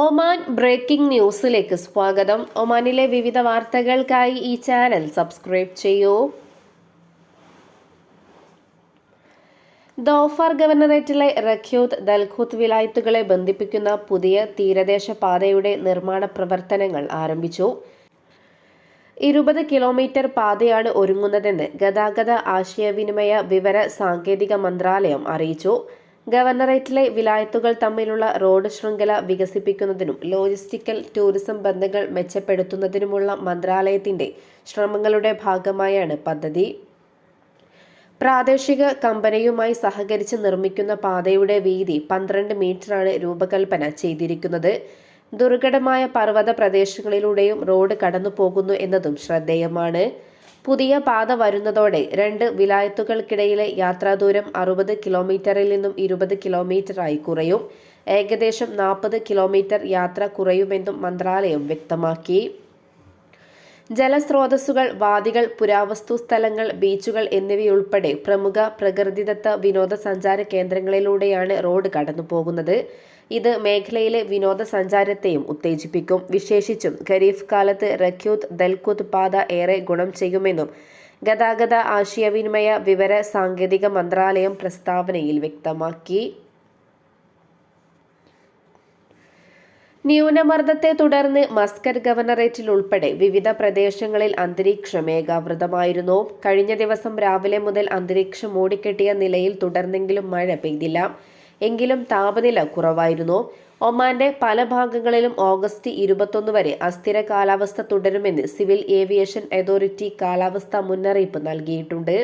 Oman breaking ന്യൂസിലേക്ക് സ്വാഗതം. ഒമാനിലെ വിവിധ വാർത്തകൾക്കായി ഈ ചാനൽ സബ്സ്ക്രൈബ് ചെയ്യൂ. ദോഫർ ഗവർണറേറ്റിലെ റഖ്യൂത്ത് ദൽഖൂത്ത് വിലായത്തുകളെ ബന്ധിപ്പിക്കുന്ന പുതിയ തീരദേശ പാതയുടെ നിർമ്മാണ പ്രവർത്തനങ്ങൾ ആരംഭിച്ചു. ഇരുപത് കിലോമീറ്റർ പാതയാണ് ഒരുങ്ങുന്നതെന്ന് ഗതാഗത ആശയവിനിമയ വിവര സാങ്കേതിക മന്ത്രാലയം അറിയിച്ചു. ഗവർണറേറ്റിലെ വിലായത്തുകൾ തമ്മിലുള്ള റോഡ് ശൃംഖല വികസിപ്പിക്കുന്നതിനും ലോജിസ്റ്റിക്കൽ ടൂറിസം ബന്ധങ്ങൾ മെച്ചപ്പെടുത്തുന്നതിനുമുള്ള മന്ത്രാലയത്തിന്റെ ശ്രമങ്ങളുടെ ഭാഗമായാണ് പദ്ധതി. പ്രാദേശിക കമ്പനിയുമായി സഹകരിച്ച് നിർമ്മിക്കുന്ന പാതയുടെ വീതി പന്ത്രണ്ട് മീറ്ററാണ് രൂപകൽപ്പന ചെയ്തിരിക്കുന്നത്. ദുർഘടമായ പർവത പ്രദേശങ്ങളിലൂടെയും റോഡ് കടന്നു പോകുന്നു എന്നതും ശ്രദ്ധേയമാണ്. പുതിയ പാത വരുന്നതോടെ രണ്ട് വിലായത്തുകൾക്കിടയിലെ യാത്രാദൂരം അറുപത് കിലോമീറ്ററിൽ നിന്നും ഇരുപത് കിലോമീറ്ററായി കുറയും. ഏകദേശം നാൽപ്പത് കിലോമീറ്റർ യാത്ര കുറയുമെന്നും മന്ത്രാലയം വ്യക്തമാക്കി. ജലസ്രോതസ്സുകൾ വാദികൾ പുരാവസ്തു സ്ഥലങ്ങൾ ബീച്ചുകൾ എന്നിവയുൾപ്പെടെ പ്രമുഖ പ്രകൃതിദത്ത വിനോദസഞ്ചാര കേന്ദ്രങ്ങളിലൂടെയാണ് റോഡ് കടന്നു പോകുന്നത് ഇത് മേഖലയിലെ വിനോദസഞ്ചാരത്തെയും ഉത്തേജിപ്പിക്കും. വിശേഷിച്ചും ഖരീഫ് കാലത്ത് റഖ്യൂത്ത് ദൽകുത്ത് പാത ഏറെ ഗുണം ചെയ്യുമെന്നും ഗതാഗത ആശയവിനിമയ വിവര സാങ്കേതിക മന്ത്രാലയം പ്രസ്താവനയിൽ വ്യക്തമാക്കി. ന്യൂനമർദ്ദത്തെ തുടർന്ന് മസ്കറ്റ് ഗവർണറേറ്റിൽ ഉൾപ്പെടെ വിവിധ പ്രദേശങ്ങളിൽ അന്തരീക്ഷം ഏകാവൃതമായിരുന്നു കഴിഞ്ഞ ദിവസം രാവിലെ മുതൽ അന്തരീക്ഷം മൂടിക്കെട്ടിയ നിലയിൽ തുടർന്നെങ്കിലും മഴ പെയ്തില്ല. എങ്കിലും താപനില കുറവായിരുന്നു. ഒമാന്റെ പല ഭാഗങ്ങളിലും ഓഗസ്റ്റ് ഇരുപത്തൊന്ന് വരെ അസ്ഥിര കാലാവസ്ഥ തുടരുമെന്ന് സിവിൽ ഏവിയേഷൻ അതോറിറ്റി കാലാവസ്ഥ മുന്നറിയിപ്പ് നൽകിയിട്ടുണ്ട്.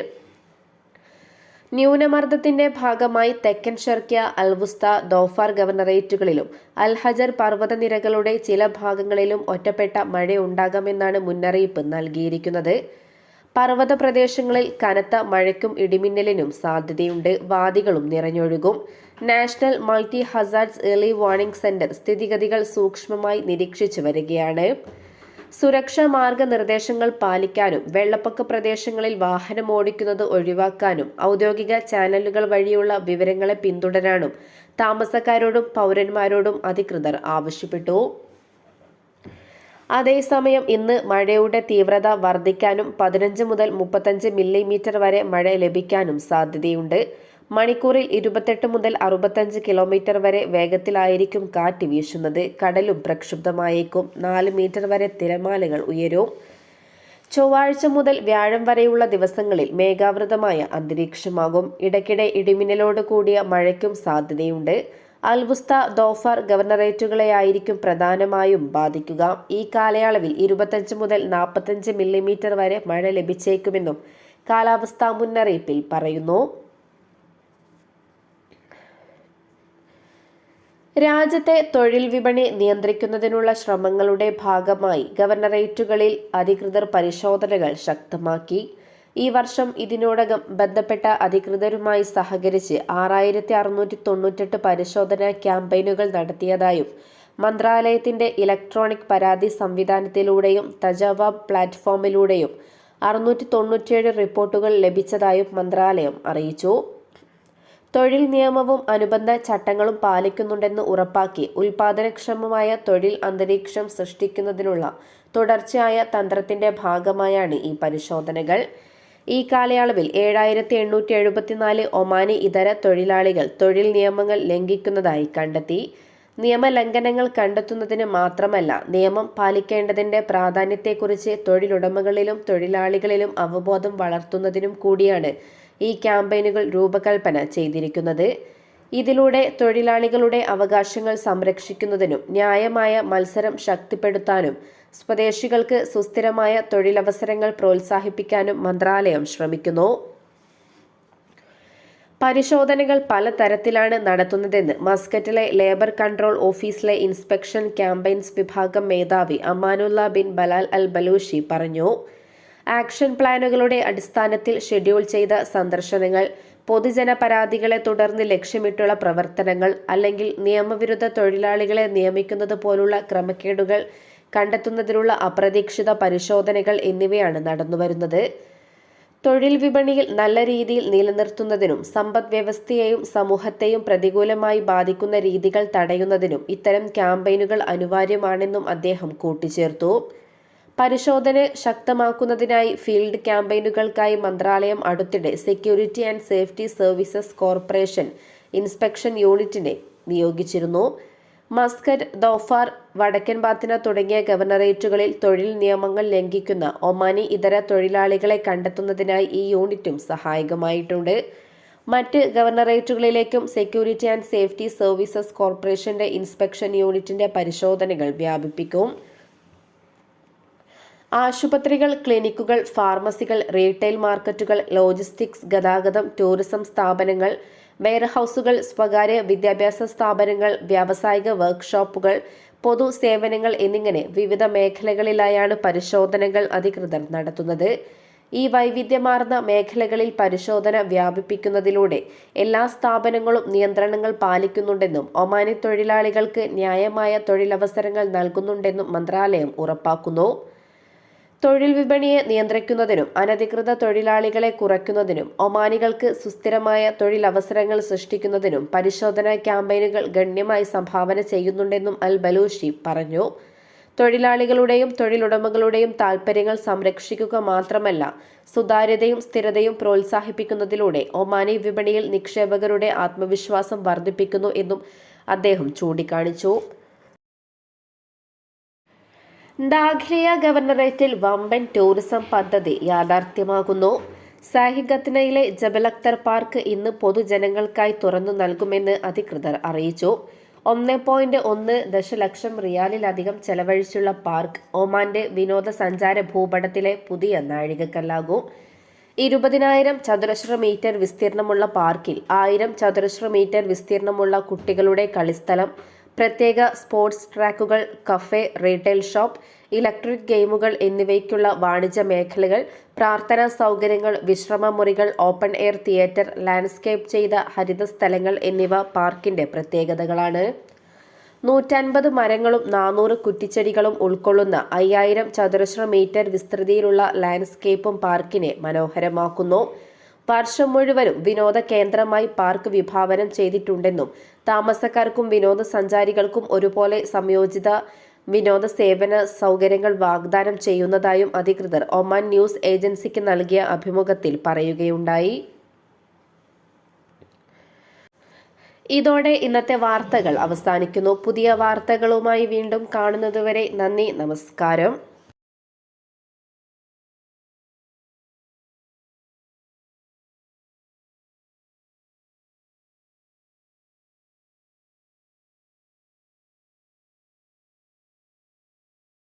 ന്യൂനമർദ്ദത്തിന്റെ ഭാഗമായി തെക്കൻ ഷർക്കിയ അൽവുസ്ത ദോഫാർ ഗവർണറേറ്റുകളിലും അൽഹജർ പർവതനിരകളുടെ ചില ഭാഗങ്ങളിലും ഒറ്റപ്പെട്ട മഴയുണ്ടാകാമെന്നാണ് മുന്നറിയിപ്പ് നൽകിയിരിക്കുന്നത്. പർവത പ്രദേശങ്ങളിൽ കനത്ത മഴയ്ക്കും ഇടിമിന്നലിനും സാധ്യതയുണ്ട്. വാദികളും നിറഞ്ഞൊഴുകും. National multi hazards early warning centre സ്ഥിതിഗതികൾ സൂക്ഷ്മമായി നിരീക്ഷിച്ചു വരികയാണ്. സുരക്ഷാ മാർഗനിർദ്ദേശങ്ങൾ പാലിക്കാനും വെള്ളപ്പൊക്ക പ്രദേശങ്ങളിൽ വാഹനം ഓടിക്കുന്നത് ഒഴിവാക്കാനും ഔദ്യോഗിക ചാനലുകൾ വഴിയുള്ള വിവരങ്ങളെ പിന്തുടരാനും താമസക്കാരോടും പൗരന്മാരോടും അധികൃതർ ആവശ്യപ്പെട്ടു. അതേസമയം ഇന്ന് മഴയുടെ തീവ്രത വർദ്ധിക്കാനും പതിനഞ്ച് മുതൽ മുപ്പത്തഞ്ച് മില്ലിമീറ്റർ വരെ മഴ ലഭിക്കാനും സാധ്യതയുണ്ട്. മണിക്കൂറിൽ ഇരുപത്തെട്ട് മുതൽ അറുപത്തഞ്ച് കിലോമീറ്റർ വരെ വേഗത്തിലായിരിക്കും കാറ്റ് വീശുന്നത്. കടലും പ്രക്ഷുബ്ധമായേക്കും. നാല് മീറ്റർ വരെ തിരമാലകൾ ഉയരും. ചൊവ്വാഴ്ച മുതൽ വ്യാഴം വരെയുള്ള ദിവസങ്ങളിൽ മേഘാവൃതമായ അന്തരീക്ഷമാകും. ഇടയ്ക്കിടെ ഇടിമിന്നലോട് കൂടിയ മഴയ്ക്കും സാധ്യതയുണ്ട്. അൽവുസ്ത ദോഫർ ഗവർണറേറ്റുകളെയായിരിക്കും പ്രധാനമായും ബാധിക്കുക. ഈ കാലയളവിൽ ഇരുപത്തഞ്ച് മുതൽ നാൽപ്പത്തഞ്ച് മില്ലിമീറ്റർ വരെ മഴ ലഭിച്ചേക്കുമെന്നും കാലാവസ്ഥാ മുന്നറിയിപ്പിൽ പറയുന്നു. രാജ്യത്തെ തൊഴിൽ വിപണി നിയന്ത്രിക്കുന്നതിനുള്ള ശ്രമങ്ങളുടെ ഭാഗമായി ഗവർണറേറ്റുകളിൽ അധികൃതർ പരിശോധനകൾ ശക്തമാക്കി. ഈ വർഷം ഇതിനോടകം ബന്ധപ്പെട്ട അധികൃതരുമായി സഹകരിച്ച് ആറായിരത്തി അറുന്നൂറ്റി തൊണ്ണൂറ്റെട്ട് പരിശോധനാ ക്യാമ്പയിനുകൾ നടത്തിയതായും മന്ത്രാലയത്തിന്റെ ഇലക്ട്രോണിക് പരാതി സംവിധാനത്തിലൂടെയും തജവാബ് പ്ലാറ്റ്ഫോമിലൂടെയും അറുന്നൂറ്റി തൊണ്ണൂറ്റിയേഴ് റിപ്പോർട്ടുകൾ ലഭിച്ചതായും മന്ത്രാലയം അറിയിച്ചു. തൊഴിൽ നിയമവും അനുബന്ധ ചട്ടങ്ങളും പാലിക്കുന്നുണ്ടെന്ന് ഉറപ്പാക്കി ഉൽപാദനക്ഷമമായ തൊഴിൽ അന്തരീക്ഷം സൃഷ്ടിക്കുന്നതിനുള്ള തുടർച്ചയായ തന്ത്രത്തിന്റെ ഭാഗമായാണ് ഈ പരിശോധനകൾ. ഈ കാലയളവിൽ ഏഴായിരത്തി എണ്ണൂറ്റി എഴുപത്തിനാല് ഒമാനി ഇതര തൊഴിലാളികൾ തൊഴിൽ നിയമങ്ങൾ ലംഘിക്കുന്നതായി കണ്ടെത്തി. നിയമലംഘനങ്ങൾ കണ്ടെത്തുന്നതിന് മാത്രമല്ല നിയമം പാലിക്കേണ്ടതിന്റെ പ്രാധാന്യത്തെക്കുറിച്ച് തൊഴിലുടമകളിലും തൊഴിലാളികളിലും അവബോധം വളർത്തുന്നതിനും കൂടിയാണ് ഈ ക്യാമ്പയിനുകൾ രൂപകൽപ്പന ചെയ്തിരിക്കുന്നത്. ഇതിലൂടെ തൊഴിലാളികളുടെ അവകാശങ്ങൾ സംരക്ഷിക്കുന്നതിനും ന്യായമായ മത്സരം ശക്തിപ്പെടുത്താനും സ്വദേശികൾക്ക് സുസ്ഥിരമായ തൊഴിലവസരങ്ങൾ പ്രോത്സാഹിപ്പിക്കാനും മന്ത്രാലയം ശ്രമിക്കുന്നു. പരിശോധനകൾ പലതരത്തിലാണ് നടത്തുന്നതെന്ന് മസ്കറ്റിലെ ലേബർ കൺട്രോൾ ഓഫീസിലെ ഇൻസ്പെക്ഷൻ ക്യാമ്പയിൻസ് വിഭാഗം മേധാവി Amanullah bin Balal Al Balushi പറഞ്ഞു. ആക്ഷൻ പ്ലാനുകളുടെ അടിസ്ഥാനത്തിൽ ഷെഡ്യൂൾ ചെയ്ത സന്ദർശനങ്ങൾ പൊതുജന പരാതികളെ തുടർന്ന് ലക്ഷ്യമിട്ടുള്ള പ്രവർത്തനങ്ങൾ അല്ലെങ്കിൽ നിയമവിരുദ്ധ തൊഴിലാളികളെ നിയമിക്കുന്നത് പോലുള്ള ക്രമക്കേടുകൾ കണ്ടെത്തുന്നതിനുള്ള അപ്രതീക്ഷിത പരിശോധനകൾ എന്നിവയാണ് നടന്നുവരുന്നത്. തൊഴിൽ വിപണിയിൽ നല്ല രീതിയിൽ നിലനിർത്തുന്നതിനും സമ്പദ് വ്യവസ്ഥയെയും സമൂഹത്തെയും പ്രതികൂലമായി ബാധിക്കുന്ന രീതികൾ തടയുന്നതിനും ഇത്തരം ക്യാമ്പയിനുകൾ അനിവാര്യമാണെന്നും അദ്ദേഹം കൂട്ടിച്ചേർത്തു. പരിശോധന ശക്തമാക്കുന്നതിനായി ഫീൽഡ് ക്യാമ്പയിനുകൾക്കായി മന്ത്രാലയം അടുത്തിടെ security and safety services corporation inspection യൂണിറ്റിനെ നിയോഗിച്ചിരുന്നു. മസ്കറ്റ് ദോഫാർ വടക്കൻ ബാത്തിന തുടങ്ങിയ ഗവർണറേറ്റുകളിൽ തൊഴിൽ നിയമങ്ങൾ ലംഘിക്കുന്ന ഒമാനി ഇതര തൊഴിലാളികളെ കണ്ടെത്തുന്നതിനായി ഈ യൂണിറ്റും സഹായകമായിട്ടുണ്ട്. മറ്റ് ഗവർണറേറ്റുകളിലേക്കും സെക്യൂരിറ്റി ആൻഡ് സേഫ്റ്റി സർവീസസ് കോർപ്പറേഷന്റെ ഇൻസ്പെക്ഷൻ യൂണിറ്റിന്റെ പരിശോധനകൾ വ്യാപിപ്പിക്കും. ആശുപത്രികൾ ക്ലിനിക്കുകൾ ഫാർമസികൾ റീറ്റെയിൽ മാർക്കറ്റുകൾ ലോജിസ്റ്റിക്സ് ഗതാഗതം ടൂറിസം സ്ഥാപനങ്ങൾ വെയർഹൌസുകൾ സ്വകാര്യ വിദ്യാഭ്യാസ സ്ഥാപനങ്ങൾ വ്യാവസായിക വർക്ക്ഷോപ്പുകൾ പൊതു സേവനങ്ങൾ എന്നിങ്ങനെ വിവിധ മേഖലകളിലായാണ് പരിശോധനകൾ അധികൃതർ നടത്തുന്നത്. ഈ വൈവിധ്യമാർന്ന മേഖലകളിൽ പരിശോധന വ്യാപിപ്പിക്കുന്നതിലൂടെ എല്ലാ സ്ഥാപനങ്ങളും നിയന്ത്രണങ്ങൾ പാലിക്കുന്നുണ്ടെന്നും ഒമാനി തൊഴിലാളികൾക്ക് ന്യായമായ തൊഴിലവസരങ്ങൾ നൽകുന്നുണ്ടെന്നും മന്ത്രാലയം ഉറപ്പാക്കുന്നു. തൊഴിൽ വിപണിയെ നിയന്ത്രിക്കുന്നതിനും അനധികൃത തൊഴിലാളികളെ കുറയ്ക്കുന്നതിനും ഒമാനികൾക്ക് സുസ്ഥിരമായ തൊഴിലവസരങ്ങൾ സൃഷ്ടിക്കുന്നതിനും പരിശോധനാ ക്യാമ്പയിനുകൾ ഗണ്യമായി സംഭാവന ചെയ്യുന്നുണ്ടെന്നും അൽ ബലൂഷി പറഞ്ഞു. തൊഴിലാളികളുടെയും തൊഴിലുടമകളുടെയും താൽപ്പര്യങ്ങൾ സംരക്ഷിക്കുക മാത്രമല്ല സുതാര്യതയും സ്ഥിരതയും പ്രോത്സാഹിപ്പിക്കുന്നതിലൂടെ ഒമാനി വിപണിയിൽ നിക്ഷേപകരുടെ ആത്മവിശ്വാസം വർദ്ധിപ്പിക്കുന്നു എന്നും അദ്ദേഹം ചൂണ്ടിക്കാണിച്ചു. ദാഖ്ലിയ ഗവർണറേറ്റിൽ വമ്പൻ ടൂറിസം പദ്ധതി യാഥാർത്ഥ്യമാകുന്നു. സാഹിഗത്നയിലെ ജബലക്തർ പാർക്ക് ഇന്ന് പൊതുജനങ്ങൾക്കായി തുറന്നു നൽകുമെന്ന് അധികൃതർ അറിയിച്ചു. ഒന്ന് പോയിന്റ് ഒന്ന് ദശലക്ഷം റിയാലിലധികം ചെലവഴിച്ചുള്ള പാർക്ക് ഒമാന്റെ വിനോദസഞ്ചാര ഭൂപടത്തിലെ പുതിയ നാഴികക്കല്ലാകും. ഇരുപതിനായിരം ചതുരശ്ര മീറ്റർ വിസ്തീർണമുള്ള പാർക്കിൽ ആയിരം ചതുരശ്ര മീറ്റർ വിസ്തീർണമുള്ള കുട്ടികളുടെ കളിസ്ഥലം പ്രത്യേക സ്പോർട്സ് ട്രാക്കുകൾ കഫേ റീറ്റെയിൽ ഷോപ്പ് ഇലക്ട്രിക് ഗെയിമുകൾ എന്നിവയ്ക്കുള്ള വാണിജ്യ മേഖലകൾ പ്രാർത്ഥനാ സൗകര്യങ്ങൾ വിശ്രമ മുറികൾ ഓപ്പൺ എയർ തിയേറ്റർ ലാൻഡ്സ്കേപ്പ് ചെയ്ത ഹരിത സ്ഥലങ്ങൾ എന്നിവ പാർക്കിന്റെ പ്രത്യേകതകളാണ്. നൂറ്റൻപത് മരങ്ങളും നാനൂറ് കുറ്റിച്ചെടികളും ഉൾക്കൊള്ളുന്ന അയ്യായിരം ചതുരശ്ര മീറ്റർ വിസ്തൃതിയിലുള്ള ലാൻഡ്സ്കേപ്പും പാർക്കിനെ മനോഹരമാക്കുന്നു. വർഷം മുഴുവനും വിനോദ കേന്ദ്രമായി പാർക്ക് വിഭാവനം ചെയ്തിട്ടുണ്ടെന്നും താമസക്കാർക്കും വിനോദസഞ്ചാരികൾക്കും ഒരുപോലെ സംയോജിത വിനോദ സേവന സൗകര്യങ്ങൾ വാഗ്ദാനം ചെയ്യുന്നതായും അധികൃതർ ഒമാൻ ന്യൂസ് ഏജൻസിക്ക് നൽകിയ അഭിമുഖത്തിൽ പറയുകയുണ്ടായി. ഇതോടെ ഇന്നത്തെ വാർത്തകൾ അവസാനിക്കുന്നു. പുതിയ വാർത്തകളുമായി വീണ്ടും കാണുന്നതുവരെ നന്ദി നമസ്കാരം.